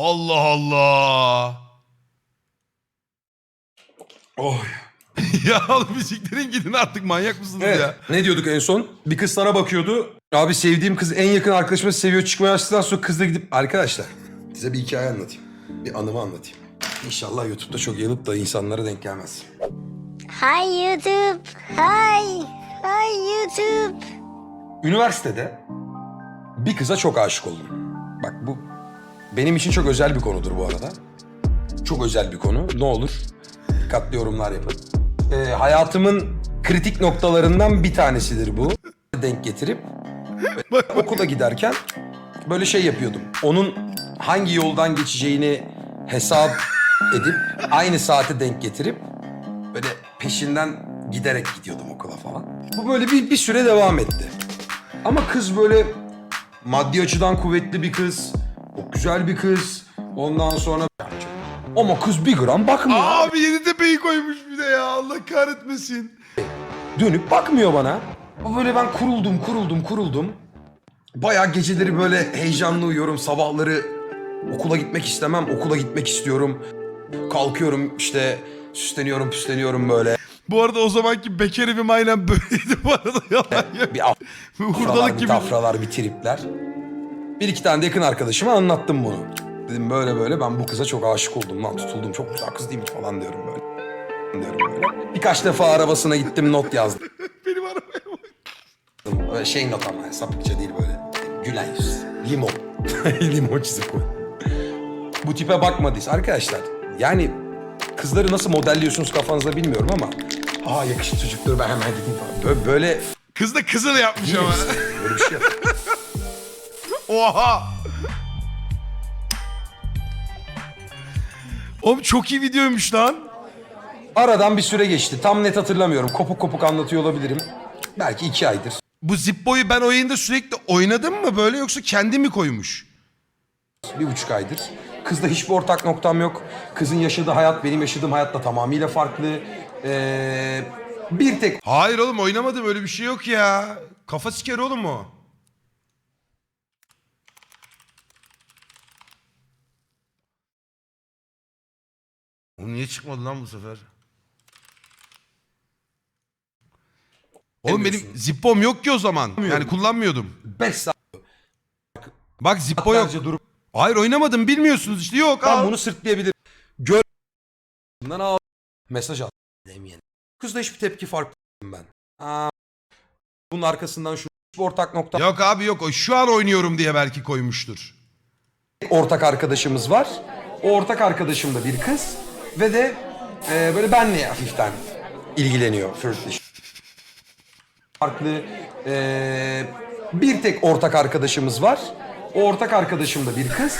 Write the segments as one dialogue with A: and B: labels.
A: Allah Allah.
B: Oh.
A: ya oğlum bisiklerin gidin artık manyak mısınız
B: Evet.
A: ya?
B: Ne diyorduk en son? Bir kız sana bakıyordu. Abi sevdiğim kız en yakın arkadaşımı seviyor. Çıkmaya açtıktan sonra kızla gidip... Arkadaşlar size bir hikaye anlatayım. Bir anımı anlatayım. İnşallah YouTube'da çok yayılıp da insanlara denk gelmez.
C: Hi YouTube. Hi. Hi YouTube.
B: Üniversitede bir kıza çok aşık oldum. Bak bu benim için çok özel bir konudur bu arada. Çok özel bir konu. Ne olur dikkatli yorumlar yapın. Ee, hayatımın kritik noktalarından bir tanesidir bu. Denk getirip
A: Bak, bak.
B: okula giderken böyle şey yapıyordum. Onun hangi yoldan geçeceğini hesap edip aynı saate denk getirip böyle peşinden giderek gidiyordum okula falan. Bu böyle bir, bir süre devam etti. Ama kız böyle maddi açıdan kuvvetli bir kız. Güzel bir kız. Ondan sonra ama kız bir gram bakmıyor.
A: Abi Yeditepe'yi koymuş bir de ya Allah kahretmesin.
B: Dönüp bakmıyor bana. Böyle ben kuruldum, kuruldum, kuruldum. Bayağı geceleri böyle heyecanlı uyuyorum. Sabahları okula gitmek istemem, okula gitmek istiyorum. Kalkıyorum işte süsleniyorum, püsleniyorum böyle.
A: Bu arada o zamanki bekar evim aynen böyleydi bu arada yalan yok.
B: Bir af-
A: Hurdalık gibi.
B: tafralar, bir tripler. Bir iki tane de yakın arkadaşıma anlattım bunu. Dedim böyle böyle ben bu kıza çok aşık oldum lan tutuldum. Çok güzel kız değil mi falan diyorum böyle. Diyorum böyle. Birkaç defa arabasına gittim not yazdım.
A: Benim arabaya bak.
B: Böyle şey not ama sapıkça değil böyle. Gülen yüz. Limon. Limon çizip koy. Bu tipe bakmadıysa arkadaşlar. Yani kızları nasıl modelliyorsunuz kafanızda bilmiyorum ama. Aa yakışıklı çocuklar ben hemen gideyim falan. Böyle, böyle
A: Kız da kızını yapmış ama.
B: böyle bir şey yok.
A: Oha. Oğlum çok iyi videoymuş lan.
B: Aradan bir süre geçti. Tam net hatırlamıyorum. Kopuk kopuk anlatıyor olabilirim. Belki iki aydır.
A: Bu Zippo'yu ben o yayında sürekli oynadım mı böyle yoksa kendi mi koymuş?
B: Bir buçuk aydır. Kızla hiçbir ortak noktam yok. Kızın yaşadığı hayat benim yaşadığım hayatla tamamıyla farklı. Ee, bir tek
A: Hayır oğlum oynamadım öyle bir şey yok ya. Kafa siker oğlum o. O niye çıkmadı lan bu sefer? Oğlum benim
B: Demiyorsun.
A: Zippo'm yok ki o zaman. Yani kullanmıyordum.
B: 5 saat
A: Bak Zippo yok.
B: durup
A: Hayır oynamadım bilmiyorsunuz işte yok.
B: ben
A: al.
B: bunu sırtlayabilirim. Gör. Bundan al. Mesaj at. Demeyen. Kızda hiçbir tepki farklı ben. Aa, bunun arkasından şu hiçbir ortak nokta
A: Yok abi yok o şu an oynuyorum diye belki koymuştur.
B: ortak arkadaşımız var. O ortak arkadaşım da bir kız ve de e, böyle benle hafiften ilgileniyor flörtleşiyor. Farklı e, bir tek ortak arkadaşımız var. O ortak arkadaşım da bir kız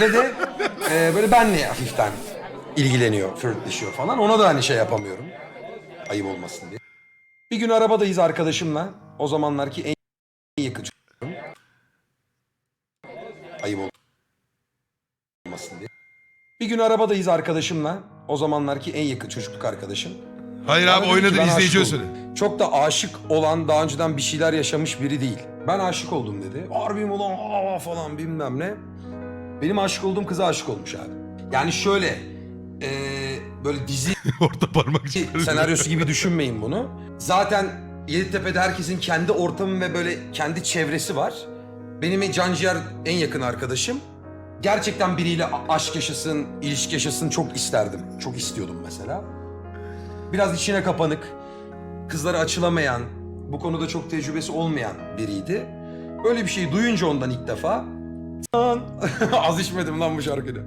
B: ve de e, böyle benle hafiften ilgileniyor, flörtleşiyor falan. Ona da hani şey yapamıyorum. Ayıp olmasın diye. Bir gün arabadayız arkadaşımla. O zamanlarki en yakın çocuğum. Ayıp olmasın diye. Bir gün arabadayız arkadaşımla. O zamanlarki en yakın çocukluk arkadaşım.
A: Hayır
B: Bana
A: abi
B: dedi ki,
A: oynadın
B: "Ben
A: izleyiciye
B: aşık
A: söyle.
B: oldum." Çok da aşık olan daha önceden bir şeyler yaşamış biri değil. Ben aşık oldum dedi. Harbiyim ulan aa falan bilmem ne. Benim aşık olduğum kıza aşık olmuş abi. Yani şöyle eee, böyle dizi
A: Orta parmak
B: senaryosu gibi düşünmeyin bunu. Zaten Yeditepe'de herkesin kendi ortamı ve böyle kendi çevresi var. Benim canciğer en yakın arkadaşım. Gerçekten biriyle aşk yaşasın, ilişki yaşasın çok isterdim. Çok istiyordum mesela. Biraz içine kapanık, kızlara açılamayan, bu konuda çok tecrübesi olmayan biriydi. Öyle bir şey duyunca ondan ilk defa az içmedim lan bu şarkıyı.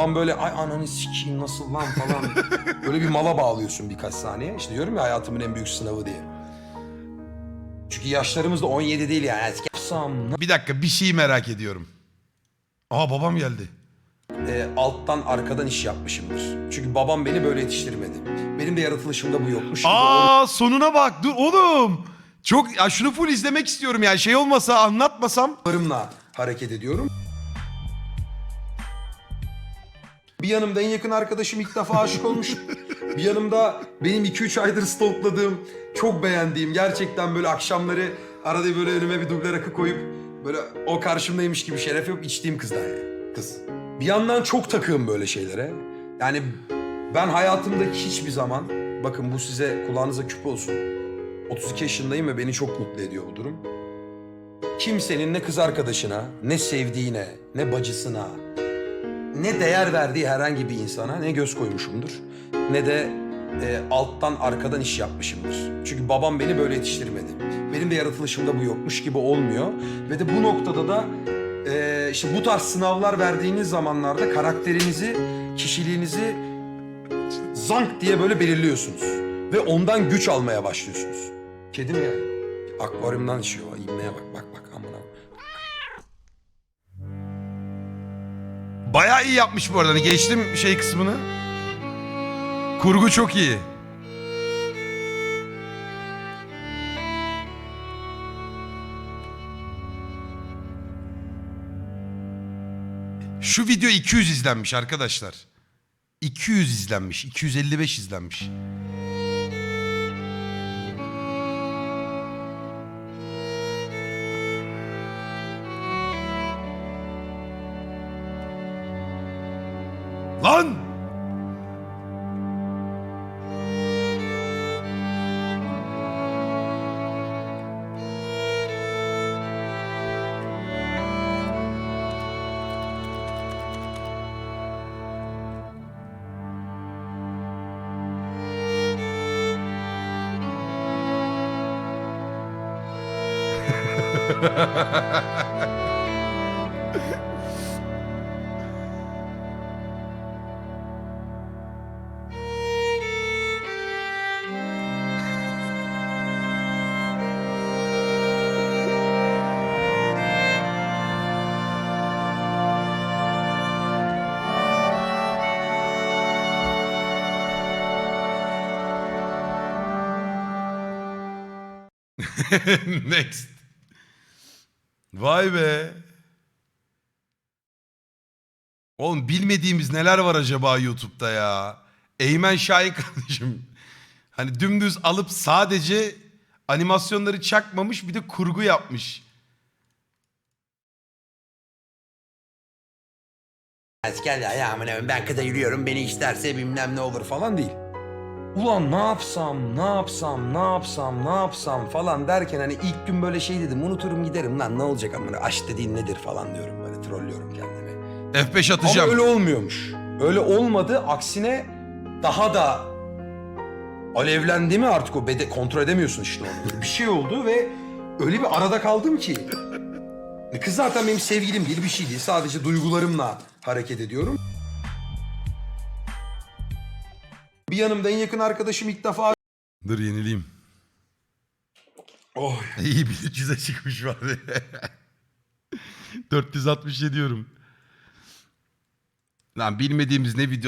B: Lan böyle ay ananı sikeyim nasıl lan falan. böyle bir mala bağlıyorsun birkaç saniye. İşte diyorum ya hayatımın en büyük sınavı diye. Çünkü yaşlarımız da 17 değil yani.
A: Bir dakika bir şeyi merak ediyorum. Aa babam geldi.
B: e, alttan arkadan iş yapmışımdır. Çünkü babam beni böyle yetiştirmedi. Benim de yaratılışımda bu yokmuş gibi.
A: Aa sonuna bak dur oğlum. Çok ya şunu full izlemek istiyorum yani şey olmasa anlatmasam.
B: Onlarımla hareket ediyorum. Bir yanımda en yakın arkadaşım ilk defa aşık olmuş. Bir yanımda benim 2-3 aydır stalkladığım, çok beğendiğim, gerçekten böyle akşamları arada böyle önüme bir duble rakı koyup böyle o karşımdaymış gibi şeref yok içtiğim kız da yani. kız. Bir yandan çok takığım böyle şeylere. Yani ben hayatımda hiçbir zaman bakın bu size kulağınıza küp olsun. 32 yaşındayım ve beni çok mutlu ediyor bu durum. Kimsenin ne kız arkadaşına, ne sevdiğine, ne bacısına, ne değer verdiği herhangi bir insana ne göz koymuşumdur. Ne de e, alttan arkadan iş yapmışımdır. Çünkü babam beni böyle yetiştirmedi. Benim de yaratılışımda bu yokmuş gibi olmuyor. Ve de bu noktada da e, işte bu tarz sınavlar verdiğiniz zamanlarda karakterinizi, kişiliğinizi zank diye böyle belirliyorsunuz. Ve ondan güç almaya başlıyorsunuz. Kedi mi yani? Akvaryumdan içiyor. İbneye bak bak bak amına.
A: Bayağı iyi yapmış bu arada. Hani geçtim şey kısmını. Kurgu çok iyi. Şu video 200 izlenmiş arkadaşlar. 200 izlenmiş. 255 izlenmiş. Lan! Next. Vay be. Oğlum bilmediğimiz neler var acaba YouTube'da ya? Eymen Şahin kardeşim. Hani dümdüz alıp sadece animasyonları çakmamış bir de kurgu yapmış.
B: Gel ya ya ben kıda yürüyorum beni isterse bilmem ne olur falan değil. Ulan ne yapsam, ne yapsam, ne yapsam, ne yapsam falan derken hani ilk gün böyle şey dedim unuturum giderim lan ne olacak amına aşk dediğin nedir falan diyorum böyle trollüyorum kendimi.
A: F5
B: Ama
A: atacağım.
B: öyle olmuyormuş. Öyle olmadı aksine daha da alevlendi mi artık o bede kontrol edemiyorsun işte onu. Bir şey oldu ve öyle bir arada kaldım ki. Kız zaten benim sevgilim değil bir şey değil. Sadece duygularımla hareket ediyorum. Bir yanımda en yakın arkadaşım ilk defa...
A: Dur yenileyim.
B: Oh.
A: İyi 1300'e çıkmış var. 467 diyorum. Lan bilmediğimiz ne video